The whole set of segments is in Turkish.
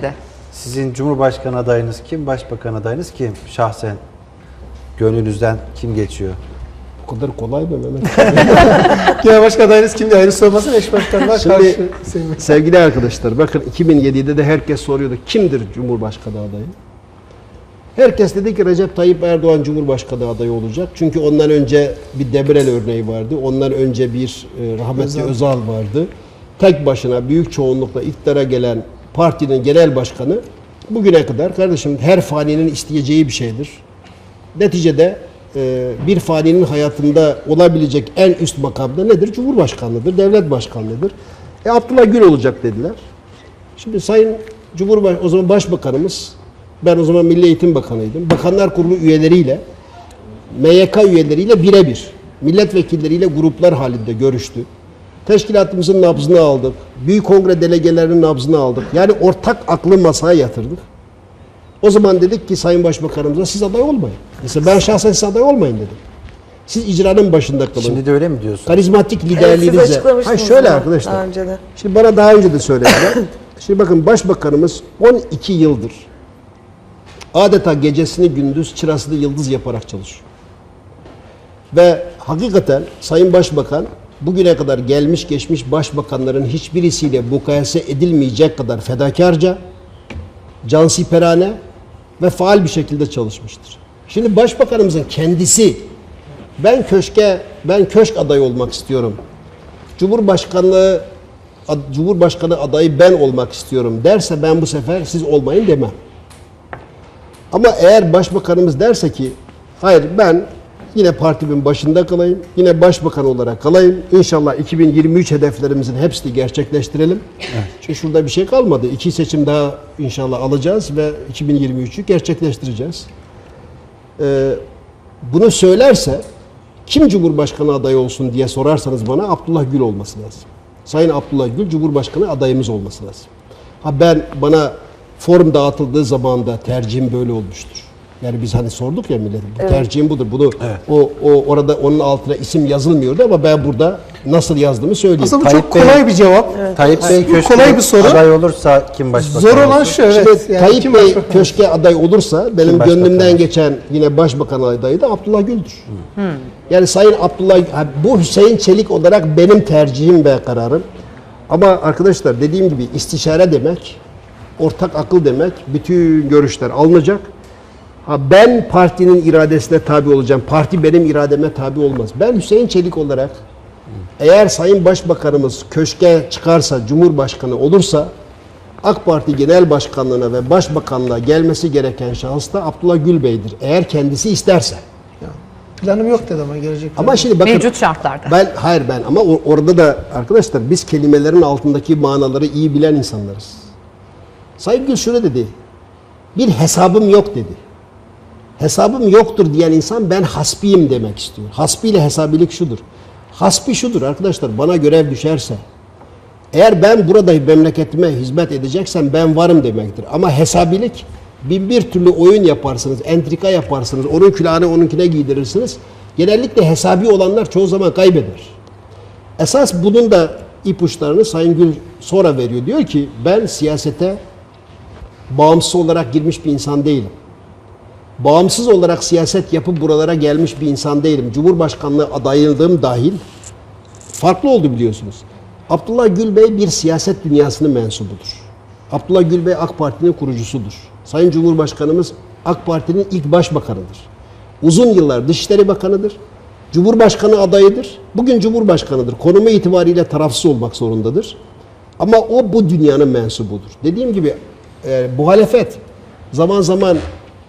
de. Sizin Cumhurbaşkanı adayınız kim? Başbakan adayınız kim? Şahsen gönlünüzden kim geçiyor? O kadar kolay mı Mehmet? Genel başkan adayınız kimdi? Ayrı sormasın eş başkanlığa Şimdi- karşı Bey. Sevgili arkadaşlar bakın 2007'de de herkes soruyordu kimdir Cumhurbaşkanı adayı? Herkes dedi ki Recep Tayyip Erdoğan Cumhurbaşkanı adayı olacak. Çünkü ondan önce bir Demirel örneği vardı. Ondan önce bir e, rahmetli Özal. vardı. Tek başına büyük çoğunlukla iktidara gelen partinin genel başkanı bugüne kadar kardeşim her faninin isteyeceği bir şeydir. Neticede e, bir faninin hayatında olabilecek en üst makamda nedir? Cumhurbaşkanlığıdır, devlet başkanlığıdır. E Abdullah Gül olacak dediler. Şimdi Sayın Cumhurbaş o zaman Başbakanımız, ben o zaman Milli Eğitim Bakanıydım. Bakanlar Kurulu üyeleriyle, MYK üyeleriyle birebir, milletvekilleriyle gruplar halinde görüştü. Teşkilatımızın nabzını aldık. Büyük kongre delegelerinin nabzını aldık. Yani ortak aklı masaya yatırdık. O zaman dedik ki Sayın Başbakanımıza siz aday olmayın. Mesela ben şahsen siz aday olmayın dedim. Siz icranın başında kalın. Şimdi de öyle mi diyorsun? Karizmatik Evet, liderliğinize. açıklamıştınız Hayır şöyle bunu arkadaşlar. daha önce de. Şimdi bana daha önce de söylediler. Şimdi bakın başbakanımız 12 yıldır adeta gecesini gündüz çırasını yıldız yaparak çalışıyor. Ve hakikaten Sayın Başbakan bugüne kadar gelmiş geçmiş başbakanların hiçbirisiyle mukayese edilmeyecek kadar fedakarca, cansiperane ve faal bir şekilde çalışmıştır. Şimdi başbakanımızın kendisi ben köşke ben köşk adayı olmak istiyorum. Cumhurbaşkanlığı ad- Cumhurbaşkanı adayı ben olmak istiyorum derse ben bu sefer siz olmayın demem. Ama eğer başbakanımız derse ki hayır ben yine partimin başında kalayım, yine başbakan olarak kalayım. İnşallah 2023 hedeflerimizin hepsini gerçekleştirelim. Çünkü şurada bir şey kalmadı. İki seçim daha inşallah alacağız ve 2023'ü gerçekleştireceğiz. Ee, bunu söylerse kim Cumhurbaşkanı adayı olsun diye sorarsanız bana Abdullah Gül olması lazım. Sayın Abdullah Gül Cumhurbaşkanı adayımız olması lazım. Ha ben bana form dağıtıldığı zaman da tercihim böyle olmuştur. Yani biz hani sorduk ya millete, bu tercihim budur. Bunu o, o orada onun altına isim yazılmıyordu ama ben burada nasıl yazdığımı söyleyeyim. Aslında bu Tayyip çok Bey- kolay bir cevap. Tayyip Bey Bu köşkü kolay bir soru. aday olursa kim başbakan Zor olan şu evet. Şimdi yani Tayyip Bey başbakan? köşke aday olursa benim gönlümden geçen yine başbakan adayı da Abdullah Gül'dür. Yani Sayın Abdullah bu Hüseyin Çelik olarak benim tercihim ve kararım. Ama arkadaşlar dediğim gibi istişare demek, ortak akıl demek, bütün görüşler alınacak. Ha ben partinin iradesine tabi olacağım. Parti benim irademe tabi olmaz. Ben Hüseyin Çelik olarak eğer Sayın Başbakanımız köşke çıkarsa, Cumhurbaşkanı olursa AK Parti Genel Başkanlığına ve Başbakanlığa gelmesi gereken şahıs da Abdullah Gül Bey'dir. Eğer kendisi isterse. Planım yok dedi ama gelecek. Ama şimdi bakın Mevcut şartlarda. ben hayır ben ama or- orada da arkadaşlar biz kelimelerin altındaki manaları iyi bilen insanlarız. Sayın Gül şöyle dedi. Bir hesabım yok dedi. Hesabım yoktur diyen insan ben hasbiyim demek istiyor. Hasbi ile hesabilik şudur. Hasbi şudur arkadaşlar bana görev düşerse eğer ben burada memleketime hizmet edeceksem ben varım demektir. Ama hesabilik bin bir türlü oyun yaparsınız, entrika yaparsınız, onun külahını onunkine giydirirsiniz. Genellikle hesabi olanlar çoğu zaman kaybeder. Esas bunun da ipuçlarını Sayın Gül sonra veriyor. Diyor ki ben siyasete bağımsız olarak girmiş bir insan değilim. Bağımsız olarak siyaset yapıp buralara gelmiş bir insan değilim. Cumhurbaşkanlığı adaylığım dahil farklı oldu biliyorsunuz. Abdullah Gül Bey bir siyaset dünyasının mensubudur. Abdullah Gül Bey AK Parti'nin kurucusudur. Sayın Cumhurbaşkanımız AK Parti'nin ilk başbakanıdır. Uzun yıllar Dışişleri Bakanıdır. Cumhurbaşkanı adayıdır. Bugün Cumhurbaşkanıdır. Konumu itibariyle tarafsız olmak zorundadır. Ama o bu dünyanın mensubudur. Dediğim gibi e, muhalefet zaman zaman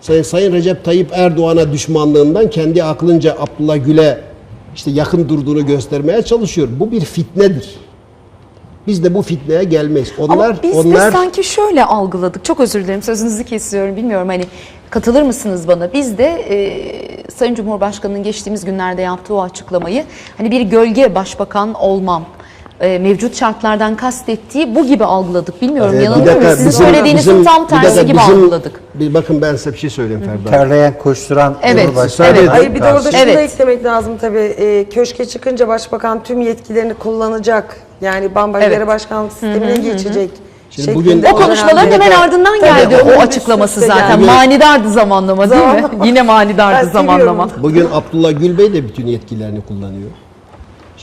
Sayın, Sayın Recep Tayyip Erdoğan'a düşmanlığından kendi aklınca Abdullah Gül'e işte yakın durduğunu göstermeye çalışıyor. Bu bir fitnedir. Biz de bu fitneye gelmeyiz. Onlar Ama biz onlar de sanki şöyle algıladık. Çok özür dilerim sözünüzü kesiyorum. Bilmiyorum hani katılır mısınız bana? Biz de e, Sayın Cumhurbaşkanı'nın geçtiğimiz günlerde yaptığı o açıklamayı hani bir gölge başbakan olmam e, mevcut şartlardan kastettiği bu gibi algıladık. Bilmiyorum Ee, yanılıyor muyum? Sizin bizim- söylediğinizin bizim- tam tersi dakika, gibi bizim- algıladık. Bir bakın ben size bir şey söyleyeyim Ferda. Terleyen, koşturan Evet, Cumhurbaşkanı evet. Hayır bir de orada şunu da eklemek lazım tabii. E, köşke çıkınca başbakan tüm yetkilerini kullanacak. Yani bambaşka Evet. yere başkanlık sistemine geçecek Şimdi Şeklinde bugün O konuşmaların hemen de- ardından geldi o açıklaması zaten. geldi. Manidardı zamanlama değil mi? Yine manidardı zamanlama. Bugün Abdullah Gül Bey de bütün yetkilerini kullanıyor.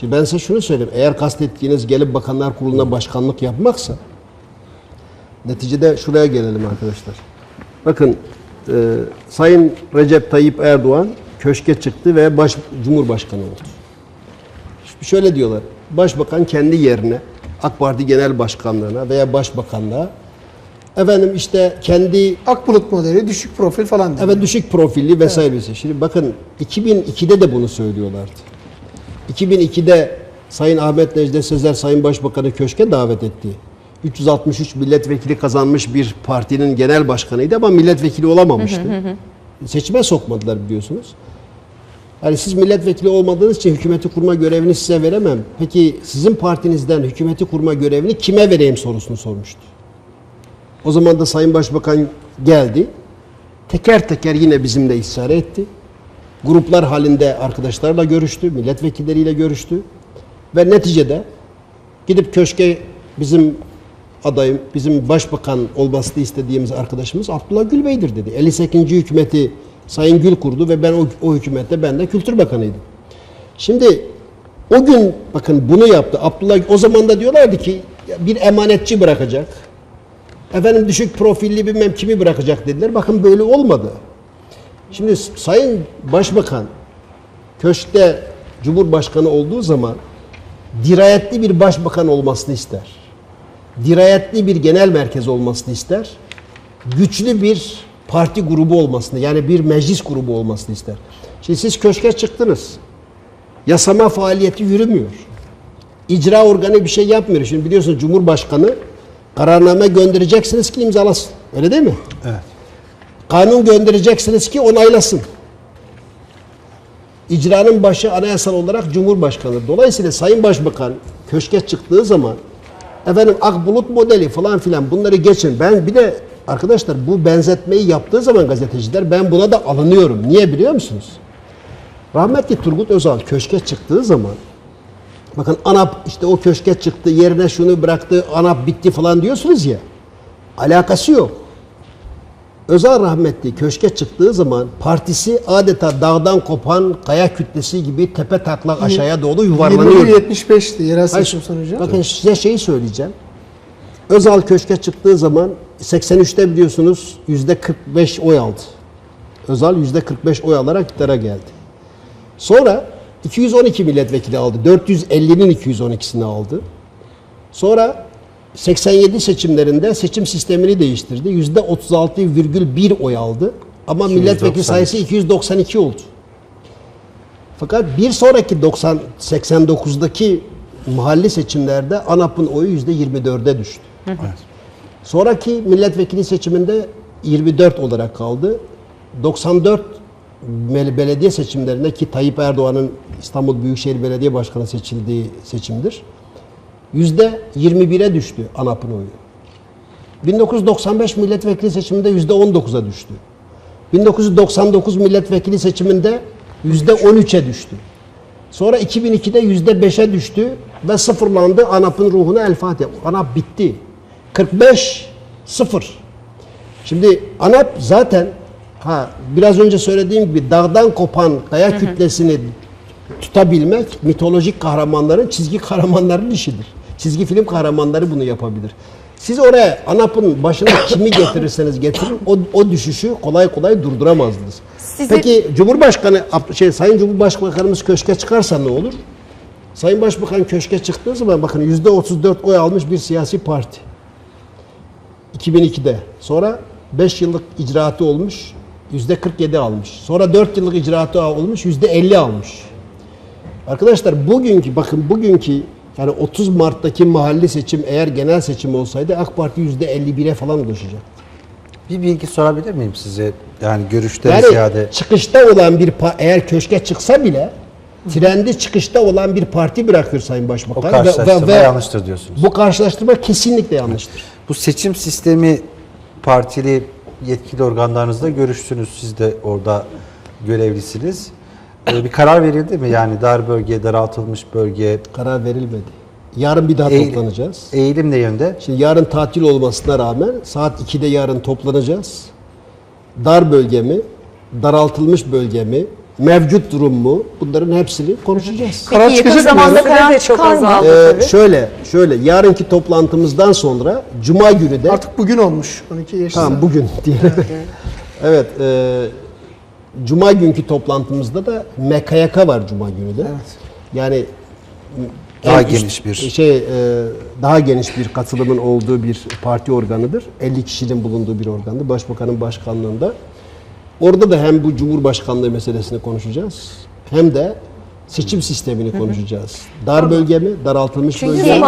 Şimdi ben size şunu söyleyeyim. Eğer kastettiğiniz gelip Bakanlar Kurulu'na başkanlık yapmaksa neticede şuraya gelelim arkadaşlar. Bakın e, Sayın Recep Tayyip Erdoğan köşke çıktı ve baş, Cumhurbaşkanı oldu. Şöyle diyorlar. Başbakan kendi yerine AK Parti Genel Başkanlığına veya Başbakanlığa efendim işte kendi Akbulut modeli düşük profil falan. diyor. Evet düşük profilli vesaire vesaire. Şimdi bakın 2002'de de bunu söylüyorlardı. 2002'de Sayın Ahmet Necdet Sezer Sayın Başbakanı köşke davet etti. 363 milletvekili kazanmış bir partinin genel başkanıydı ama milletvekili olamamıştı. Seçime sokmadılar biliyorsunuz. Yani siz milletvekili olmadığınız için hükümeti kurma görevini size veremem. Peki sizin partinizden hükümeti kurma görevini kime vereyim sorusunu sormuştu. O zaman da Sayın Başbakan geldi. Teker teker yine bizimle istişare etti. Gruplar halinde arkadaşlarla görüştü, milletvekilleriyle görüştü. Ve neticede gidip köşke bizim adayım, bizim başbakan olmasını istediğimiz arkadaşımız Abdullah Gül Bey'dir dedi. 58. hükümeti Sayın Gül kurdu ve ben o, o hükümette ben de Kültür Bakanıydım. Şimdi o gün bakın bunu yaptı. Abdullah o zaman da diyorlardı ki bir emanetçi bırakacak. Efendim düşük profilli bilmem kimi bırakacak dediler. Bakın böyle olmadı. Şimdi Sayın Başbakan köşkte Cumhurbaşkanı olduğu zaman dirayetli bir başbakan olmasını ister. Dirayetli bir genel merkez olmasını ister. Güçlü bir parti grubu olmasını yani bir meclis grubu olmasını ister. Şimdi siz köşke çıktınız. Yasama faaliyeti yürümüyor. İcra organı bir şey yapmıyor. Şimdi biliyorsunuz Cumhurbaşkanı kararname göndereceksiniz ki imzalasın. Öyle değil mi? Evet. Kanun göndereceksiniz ki onaylasın. İcranın başı anayasal olarak Cumhurbaşkanı. Dolayısıyla Sayın Başbakan köşke çıktığı zaman efendim Akbulut modeli falan filan bunları geçin. Ben bir de arkadaşlar bu benzetmeyi yaptığı zaman gazeteciler ben buna da alınıyorum. Niye biliyor musunuz? Rahmetli Turgut Özal köşke çıktığı zaman bakın ANAP işte o köşke çıktı yerine şunu bıraktı ANAP bitti falan diyorsunuz ya alakası yok. Özal rahmetli köşke çıktığı zaman partisi adeta dağdan kopan kaya kütlesi gibi tepe taklak aşağıya doğru yuvarlanıyor. 21.75'ti yerel seçim sonucu. Bakın size şeyi söyleyeceğim. Özal köşke çıktığı zaman 83'te biliyorsunuz yüzde 45 oy aldı. Özal yüzde 45 oy alarak iktidara geldi. Sonra 212 milletvekili aldı. 450'nin 212'sini aldı. Sonra 87 seçimlerinde seçim sistemini değiştirdi. Yüzde 36,1 oy aldı. Ama milletvekili 292. sayısı 292 oldu. Fakat bir sonraki 90 89'daki mahalli seçimlerde ANAP'ın oyu yüzde 24'e düştü. Evet. Sonraki milletvekili seçiminde 24 olarak kaldı. 94 bel- belediye seçimlerinde ki Tayyip Erdoğan'ın İstanbul Büyükşehir Belediye Başkanı seçildiği seçimdir. Yüzde 21'e düştü ANAP'ın oyu. 1995 milletvekili seçiminde yüzde 19'a düştü. 1999 milletvekili seçiminde yüzde 13'e düştü. Sonra 2002'de yüzde 5'e düştü ve sıfırlandı. ANAP'ın ruhuna el Fatiha. ANAP bitti. 45 sıfır. Şimdi ANAP zaten ha biraz önce söylediğim gibi dağdan kopan kaya kütlesini tutabilmek mitolojik kahramanların, çizgi kahramanların işidir. Çizgi film kahramanları bunu yapabilir. Siz oraya ANAP'ın başına kimi getirirseniz getirin o, o düşüşü kolay kolay durduramazdınız. Size- Peki Cumhurbaşkanı şey Sayın Cumhurbaşkanımız köşke çıkarsa ne olur? Sayın Başbakan köşke çıktığı zaman bakın yüzde 34 oy almış bir siyasi parti. 2002'de. Sonra 5 yıllık icraatı olmuş. Yüzde 47 almış. Sonra 4 yıllık icraatı olmuş. Yüzde 50 almış. Arkadaşlar bugünkü bakın bugünkü yani 30 Mart'taki mahalli seçim eğer genel seçim olsaydı AK Parti yüzde 51'e falan ulaşacak. Bir bilgi sorabilir miyim size? Yani görüşten Yani ziyade. çıkışta olan bir eğer köşke çıksa bile trendi çıkışta olan bir parti bırakıyor Sayın Başbakan. O Ve- karşılaştırma ve- ve yanlıştır diyorsunuz. Bu karşılaştırma kesinlikle yanlıştır. Bu seçim sistemi partili yetkili organlarınızla görüştünüz. Siz de orada görevlisiniz. Ee, bir karar verildi mi? Yani dar bölge, daraltılmış bölge. Karar verilmedi. Yarın bir daha Eğil- toplanacağız. Eğilim ne yönde? Şimdi yarın tatil olmasına rağmen saat 2'de yarın toplanacağız. Dar bölge mi, daraltılmış bölge mi, mevcut durum mu bunların hepsini konuşacağız. Karar Peki yakın çıkacak mı zamanda karar çok azaldı. Ee, tabii. şöyle, şöyle yarınki toplantımızdan sonra Cuma günü de Artık bugün olmuş. 12 yaşında. Tamam bugün diyelim. evet. e, Cuma günkü toplantımızda da MKYK var Cuma günü de. Yani Daha üst- geniş bir- şey e, daha geniş bir katılımın olduğu bir parti organıdır. 50 kişinin bulunduğu bir organdır. Başbakanın başkanlığında. Orada da hem bu Cumhurbaşkanlığı meselesini konuşacağız. Hem de seçim sistemini konuşacağız. Dar bölge mi, daraltılmış bölge mi?